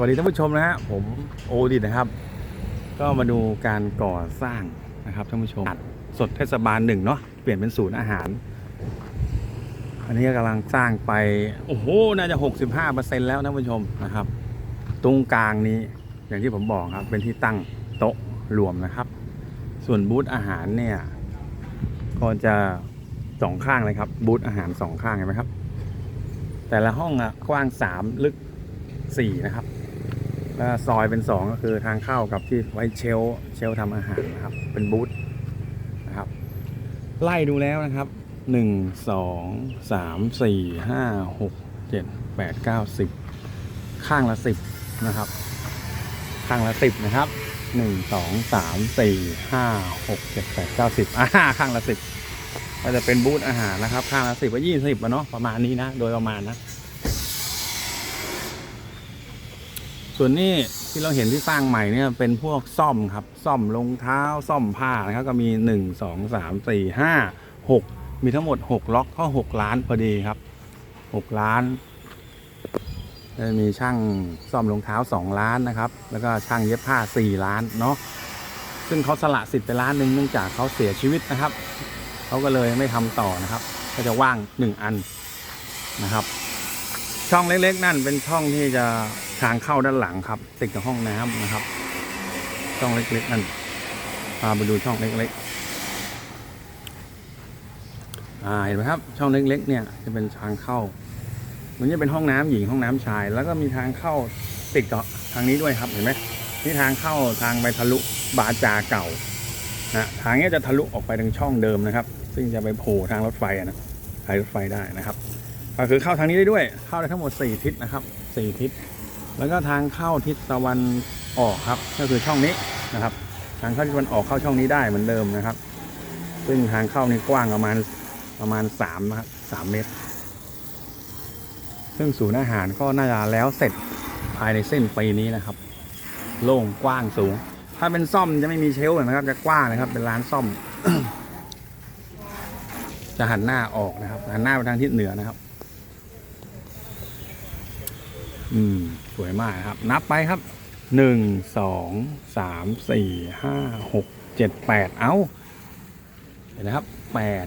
วัสดีท่านผู้ชมนะฮะผมโอดิตนะครับ ก็มาดูการก่อสร้างนะครับท่านผู้ชมสดเทศบาลหนึ่งเนาะเปลี่ยนเป็นศูนย์อาหาร อันนี้กำลังสร้างไป โอ้โห น่าจะ 65%แล้วท่านผู้ชมนะครับ ตรงกลางนี้อย่างที่ผมบอกครับ เป็นที่ตั้งโต๊ะรวมนะครับ ส่วนบูธอาหารเนี่ยก็จะสองข้างเลยครับบูธอาหารสองข้างเห็นไหมครับ แต่ละห้องอะกว้างสามลึกสี่นะครับ แล้วซอยเป็นสองก็คือทางเข้ากับที่ไว้เชลเชลทำอาหารนะครับ เป็นบูธนะครับ ไล่ดูแล้วนะครับหนึ่งสองสามสี่ห้าหกเจ็ดแปดเก้าสิบข้างละสิบนะครับ ข้างละสิบนะครับหนึ่งสองสามสี่ห้าหกเจ็ดแปดเก้าสิบอ่าข้างละสิบก็จะเป็นบูธอาหารนะครับ ข้างละสิบก็ยี่สิบอะเนาะประมาณนี้นะ โดยประมาณนะ ส่วนนี้ที่เราเห็นที่สร้างใหม่เนี่ยเป็นพวกซ่อมครับ ซ่อมรองเท้าซ่อมผ้านะครับก็มีหนึ่งสองสามสี่ห้าหกมีทั้งหมดหกล็อกก็หกล้านพอดีครับหกล้านแล้วมีช่างซ่อมรองเท้าสองล้านนะครับ แล้วก็ช่างเย็บผ้าสี่ล้านเนาะซึ่งเขาสละสิทธิ์ไปล้านหนึ่งเนื่องจากเขาเสียชีวิตนะครับเขาก็เลยไม่ทำต่อนะครับ ก็จะว่างหนึ่งอันนะครับ ช่องเล็กๆ นั่นเป็นช่องที่จะทางเข้าด้านหลังครับ ติดกับห้องน้ำนะครับ ช่องเล็กๆ นั่นพาไปดูช่องเล็กๆอ่าเห็นไหมครับ ช่องเล็กๆ เนี่ยจะเป็นทางเข้า มันจะเป็นห้องน้ำหญิงห้องน้ำชาย แล้วก็มีทางเข้าติดกับทางนี้ด้วยครับเห็นไหมนี่ทางเข้าทางไปทะลุบาจาเก่านะทางนี้จะทะลุออกไปทางช่องเดิมนะครับ ซึ่งจะไปโผล่ทางรถไฟอะนะทางรถไฟได้นะครับ ก็คือเข้าทางนี้ได้ด้วย เข้าได้ทั้งหมด 4 ทิศนะครับ 4 ทิศ แล้วก็ทางเข้าทิศตะวันออกครับ ก็คือช่องนี้นะครับ ทางเข้าทิศตะวันออกเข้าช่องนี้ได้เหมือนเดิมนะครับ ซึ่งทางเข้านี่กว้างประมาณประมาณ3นะครับ3เมตร ซึ่งศูนย์อาหารก็น่าจะแล้วเสร็จภายในเส้นปีนี้นะครับ โล่งกว้างสูง ถ้าเป็นซ่อมจะไม่มีเชลฟ์นะครับ จะกว้างนะครับ เป็นร้านซ่อม จะหันหน้าออกนะครับ หันหน้าไปทางทิศเหนือนะครับ อืม สวยมากครับ นับไปครับหนึ่งสองสามสี่ห้าหกเจ็ดแปดเอาเห็นนะครับแปด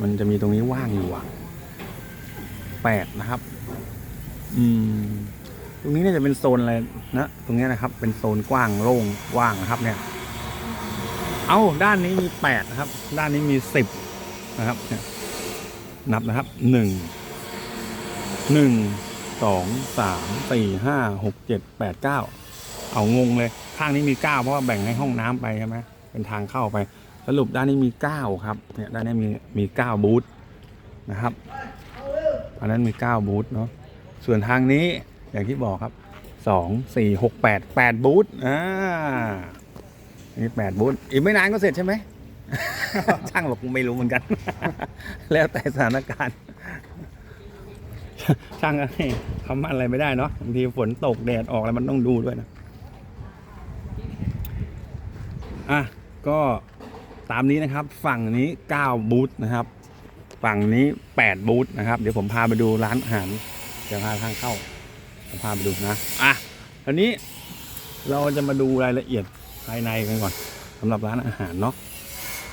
มันจะมีตรงนี้ว่างอยู่อะแปดนะครับ อืม ตรงนี้เนี่ยจะเป็นโซนอะไรนะ ตรงนี้นะครับ เป็นโซนกว้างโล่งว่างนะครับ เนี่ย เอาด้านนี้มีแปดนะครับ ด้านนี้มีสิบนะครับ นับนะครับหนึ่งหนึ่ง สองสามสี่ห้าหกเจ็ดแปดเก้าเอางงเลย ข้างนี้มีเก้าเพราะว่าแบ่งให้ห้องน้ำไปใช่ไหมเป็นทางเข้าไป สรุปด้านนี้มีเก้าครับเนี่ยด้านนี้มีมีเก้าบูธนะครับอันนั้นมีเก้าบูธเนาะส่วนทางนี้อย่างที่บอกครับสองสี่หกแปดแปดบูธอ่าอันนี่แปดบูธอีกไม่นานก็เสร็จใช่ไหมช่างบอกไม่รู้เหมือนกัน แล้วแต่สถานการณ์ ช่างก็ให้ทำอะไรไม่ได้เนาะบางทีฝนตกแดดออกอะไรมันต้องดูด้วยนะอะก็ตามนี้นะครับ ฝั่งนี้9บูธนะครับ ฝั่งนี้8บูธนะครับ เดี๋ยวผมพาไปดูร้านอาหารเดี๋ยวพาทางเข้าผมพาไปดูนะอะทีนี้เราจะมาดูรายละเอียดภายในกันก่อนสำหรับร้านอาหารเนาะ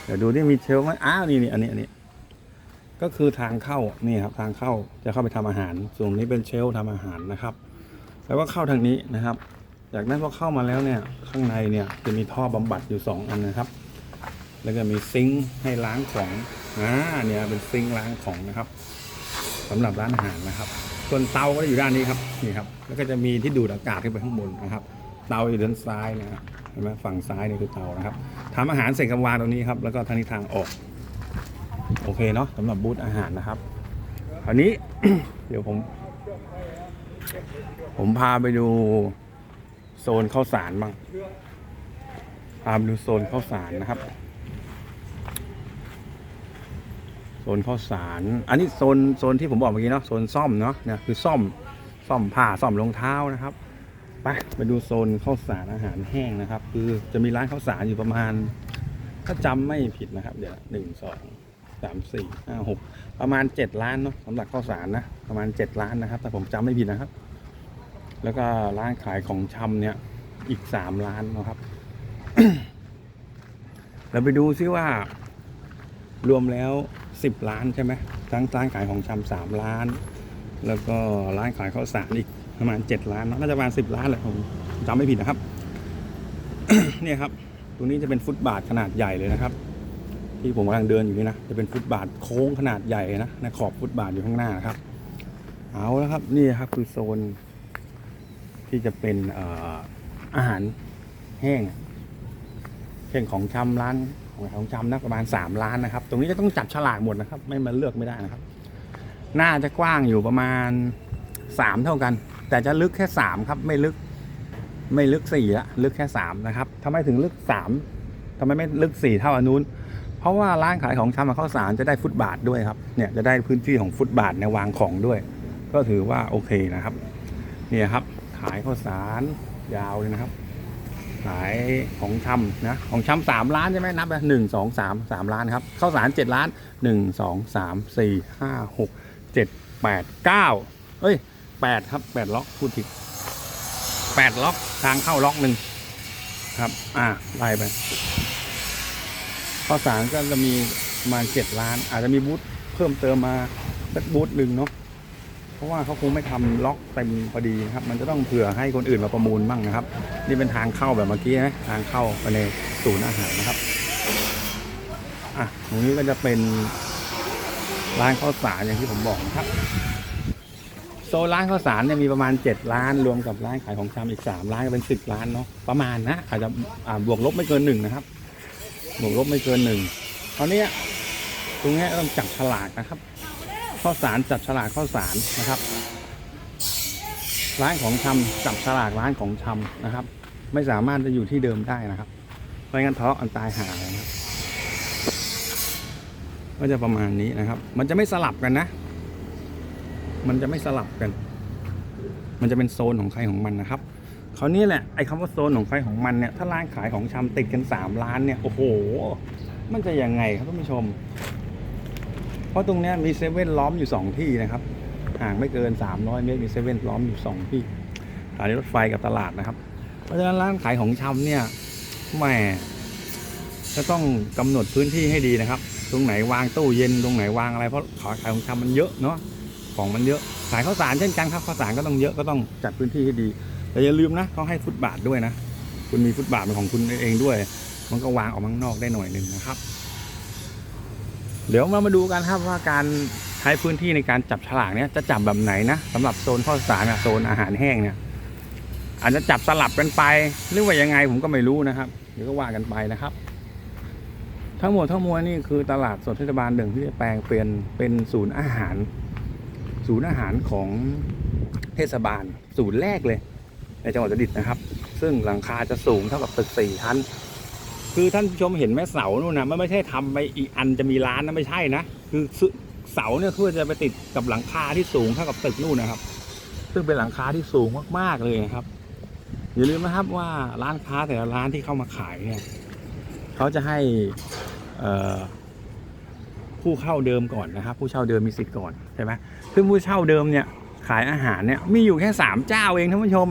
เดี๋ยวดูที่มีเชลฟ์ไหมอ้าวนี่นี่อันนี้อันนี้ ก็คือทางเข้านี่ครับทางเข้าจะเข้าไปทำอาหารส่วนนี้เป็นเชลฟ์ทำอาหารนะครับแล้วก็เข้าทางนี้นะครับ จากนั้นพอเข้ามาแล้วเนี่ยข้างในเนี่ยจะมีท่อบำบัดอยู่ 2 อันนะครับ แล้วก็มีซิงค์ให้ล้างของอ่าเนี่ยเป็นซิงค์ล้างของนะครับสำหรับร้านอาหารนะครับ ส่วนเตาก็อยู่ด้านนี้ครับนี่ครับแล้วก็จะมีที่ดูดอากาศขึ้นไปข้างบนนะครับเตาอยู่ด้านซ้ายนะครับเห็นไหมฝั่งซ้ายนี่คือเตานะครับทำอาหารเสร็จกวางตรงนี้ครับแล้วก็ทางนี้ทางออก โอเคเนาะสำหรับบูธอาหารนะครับคราวนี้ เดี๋ยวผม ผมพาไปดูโซนข้าวสารบ้างพาไปดูโซนข้าวสารนะครับ โซนข้าวสาร อันนี้โซนโซนที่ผมบอกเมื่อกี้เนาะโซนซ่อมเนาะเนี่ยคือซ่อมซ่อมผ้าซ่อมรองเท้านะครับไปไปดูโซนข้าวสารอาหารแห้งนะครับ คือจะมีร้านข้าวสารอยู่ประมาณ ถ้าจำไม่ผิดนะครับ เดี๋ยวหนึ่งสอง สามสี่ห้าหกประมาณเจ็ดล้านเนาะสำหรับข้าวสารนะประมาณเจ็ดล้านนะครับ แต่ผมจำไม่ผิดนะครับ แล้วก็ร้านขายของชำเนี่ยอีกสามร้านนะครับ เราไปดูซิว่ารวมแล้วสิบล้านใช่ไหมทั้งร้านขายของชำสามล้าน แล้วก็ร้านขายข้าวสารอีกประมาณเจ็ดล้านนะน่าจะประมาณสิบล้านแหละผมจำไม่ผิดนะครับเนี่ยครับ ตรงนี้จะเป็นฟุตบาทขนาดใหญ่เลยนะครับ ที่ผมกำลังเดินอยู่นี่นะจะเป็นฟุตบาทโค้งขนาดใหญ่นะในขอบฟุตบาทอยู่ข้างหน้านะครับ เอาแล้วครับนี่ครับคือโซน ที่จะเป็นเอ่อาหารแห้งเช่นของชำร้านของของชำนะประมาณสามล้านนะครับ ตรงนี้จะต้องจับฉลากหมดนะครับ ไม่มาเลือกไม่ได้นะครับ หน่าจะกว้างอยู่ประมาณสามเท่ากัน แต่จะลึกแค่สามครับ ไม่ลึก ไม่ลึกสี่ละลึกแค่สามนะครับทำไมถึงลึกสามทำไมไม่ลึกสี่เท่าอันนู้น เพราะว่าร้านขายของชำกับข้าวสารจะได้ฟุตบาทด้วยครับเนี่ยจะได้พื้นที่ของฟุตบาทในวางของด้วย ก็ถือว่าโอเคนะครับเนี่ยครับขายข้าวสารยาวเลยนะครับ ขายของชำนะของชำสามล้านใช่ไหมนับไปหนึ่งสองสามสามล้านครับข้าวสารเจ็ดล้านหนึ่งสองสามสี่ห้าหกเจ็ดแปดเก้าเอ้ยแปดครับแปดล็อกพูดผิดแปดล็อกทางเข้าล็อกหนึ่งครับ อ่าไล่ไป ข้าวสารก็จะมีประมาณเจ็ดล้าน อาจจะมีบูธเพิ่มเติมมาสักบูธหนึ่งเนาะเพราะว่าเขาคงไม่ทำล็อกเต็มพอดีนะครับ มันจะต้องเผื่อให้คนอื่นมาประมูลบ้างนะครับ นี่เป็นทางเข้าแบบเมื่อกี้นะทางเข้าไปในศูนย์อาหารนะครับอะตรงนี้ก็จะเป็นร้านข้าวสารอย่างที่ผมบอกนะครับโซร้านข้าวสารเนี่ยมีประมาณ 7 ล้าน รวมกับร้านขายของชำอีก 3 ล้านก็เป็น 10 ล้านเนาะประมาณนะอาจจะบวกลบไม่เกินหนึ่งนะครับ บวกลบไม่เกินหนึ่งตอนนี้ตรงนี้ต้องจับฉลากนะครับ ข้าวสารจับฉลากข้าวสารนะครับ ร้านของชำจับฉลากร้านของชำนะครับ ไม่สามารถจะอยู่ที่เดิมได้นะครับเพราะงั้นทะเลาะกันตายหาเลยนะครับก็จะประมาณนี้นะครับ มันจะไม่สลับกันนะ มันจะไม่สลับกัน มันจะเป็นโซนของใครของมันนะครับ คราวนี้แหละไอ้คำว่าโซนของใครของมันเนี่ยถ้าร้านขายของชำติดกันสามล้านเนี่ยโอ้โห มันจะยังไงครับท่านผู้ชม เพราะตรงเนี้ยมีเซเว่นล้อมอยู่ 2 ที่นะครับห่างไม่เกิน 300 เมตรมีเซเว่นล้อมอยู่ 2 ที่สถานีรถไฟกับตลาดนะครับ เพราะฉะนั้นร้านขายของชำเนี่ยแหมจะต้องกำหนดพื้นที่ให้ดีนะครับ ตรงไหนวางตู้เย็นตรงไหนวางอะไรเพราะขายของชำมันเยอะเนาะของมันเยอะขายข้าวสารเช่นกันครับข้าวสารก็ต้องเยอะก็ต้องจัดพื้นที่ให้ดี แต่อย่าลืมนะเขาให้ฟุตบาทด้วยนะ คุณมีฟุตบาทเป็นของคุณเองด้วย มันก็วางออกมาข้างนอกได้หน่อยหนึ่งนะครับ เดี๋ยวมามาดูกันครับว่าการใช้พื้นที่ในการจับฉลากเนี่ยจะจับแบบไหนนะสำหรับโซนข้าวสารกับโซนอาหารแห้งเนี่ยอาจจะจับสลับกันไปหรือว่ายังไงผมก็ไม่รู้นะครับเดี๋ยวก็ว่ากันไปนะครับ ทั้งหมดทั้งมวลนี่คือตลาดสดเทศบาลหนึ่งที่จะแปลงเปลี่ยนเป็นศูนย์อาหาร ศูนย์อาหารของเทศบาลศูนย์แรกเลย ในจังหวัดอุตรดิตถ์นะครับ ซึ่งหลังคาจะสูงเท่ากับตึกสี่ชั้น คือท่านผู้ชมเห็นแม่เสานู่นนะมันไม่ใช่ทำไปอีกอันจะมีร้านนะไม่ใช่นะ คือเสาเนี่ยเพื่อจะไปติดกับหลังคาที่สูงเท่ากับตึกนู่นนะครับ ซึ่งเป็นหลังคาที่สูงมากๆเลยนะครับอย่าลืมนะครับว่าร้านค้าแต่ละร้านที่เข้ามาขายเนี่ยเขาจะให้เอผู้เข้าเดิมก่อนนะครับ ผู้เช่าเดิมมีสิทธิ์ก่อนใช่ไหมซึ่งผู้เช่าเดิมเนี่ยขายอาหารเนี่ยมีอยู่แค่สามเจ้าเองท่านผู้ชม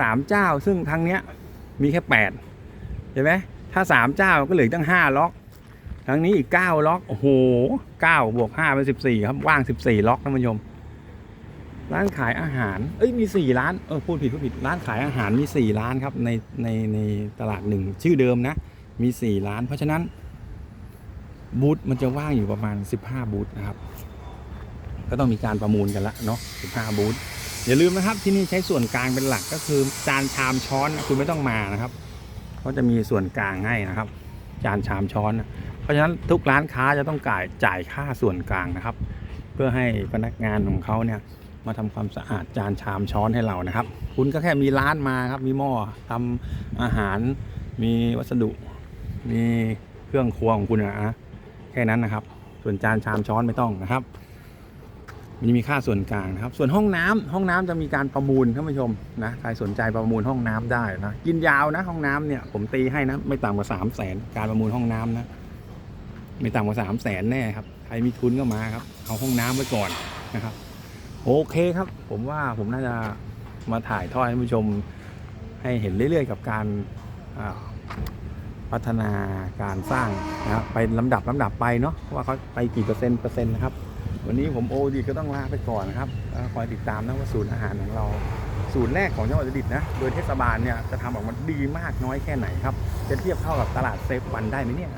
สามเจ้า ซึ่งทางเนี้ยมีแค่แปดเห็นไหมถ้าสามเจ้าก็เหลือตั้งห้าล็อกทางนี้อีกเก้าล็อกโอ้โหเก้าบวกห้าเป็นสิบสี่ครับว่างสิบสี่ล็อกท่านผู้ชมร้านขายอาหาร เอ้ยมีสี่ร้าน เออพูดผิดพูดผิด ร้านขายอาหารมีสี่ร้านครับในในในตลาดหนึ่งชื่อเดิมนะ มีสี่ร้าน เพราะฉะนั้น บูธมันจะว่างอยู่ประมาณสิบห้าบูธนะครับ ก็ต้องมีการประมูลกันละเนาะสิบห้าบูธ อย่าลืมนะครับที่นี่ใช้ส่วนกลางเป็นหลักก็คือจานชามช้อนคุณไม่ต้องมานะครับเขาจะมีส่วนกลางให้นะครับ จานชามช้อนนะเพราะฉะนั้นทุกร้านค้าจะต้องจ่ายจ่ายค่าส่วนกลางนะครับ เพื่อให้พนักงานของเขาเนี่ยมาทำความสะอาดจานชามช้อนให้เรานะครับ คุณก็แค่มีร้านมาครับ มีหม้อทำอาหาร มีวัสดุ มีเครื่องครัวของคุณนะแค่นั้นนะครับ ส่วนจานชามช้อนไม่ต้องนะครับ มันจะมีค่าส่วนกลางนะครับ ส่วนห้องน้ำห้องน้ำจะมีการประมูลท่านผู้ชมนะใครสนใจประมูลห้องน้ำได้นะกินยาวนะห้องน้ำเนี่ยผมตีให้นะไม่ต่ำกว่าสามแสนการประมูลห้องน้ำนะไม่ต่ำกว่าสามแสนแน่ครับใครมีทุนก็มาครับเอาห้องน้ำไว้ก่อนนะครับ โอเคครับ ผมว่าผมน่าจะมาถ่ายทอดให้ผู้ชมให้เห็นเรื่อย ๆ กับการพัฒนาการสร้างนะครับไปลำดับลำดับไปเนาะว่าเขาไปกี่เปอร์เซ็นต์เปอร์เซ็นต์นะครับ วันนี้ผมโอดีก็ต้องลาไปก่อนนะครับคอยติดตามนะว่าศูนย์อาหารของเรา ศูนย์แรกของจังหวัดอุตรดิตนะ โดยเทศบาลเนี่ยจะทำออกมาดีมากน้อยแค่ไหนครับ จะเทียบเท่ากับตลาดเซฟวันได้ไหมเนี่ย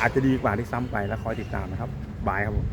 อาจจะดีกว่าที่ซ้ำไปแล้วคอยติดตามนะครับ บายครับผม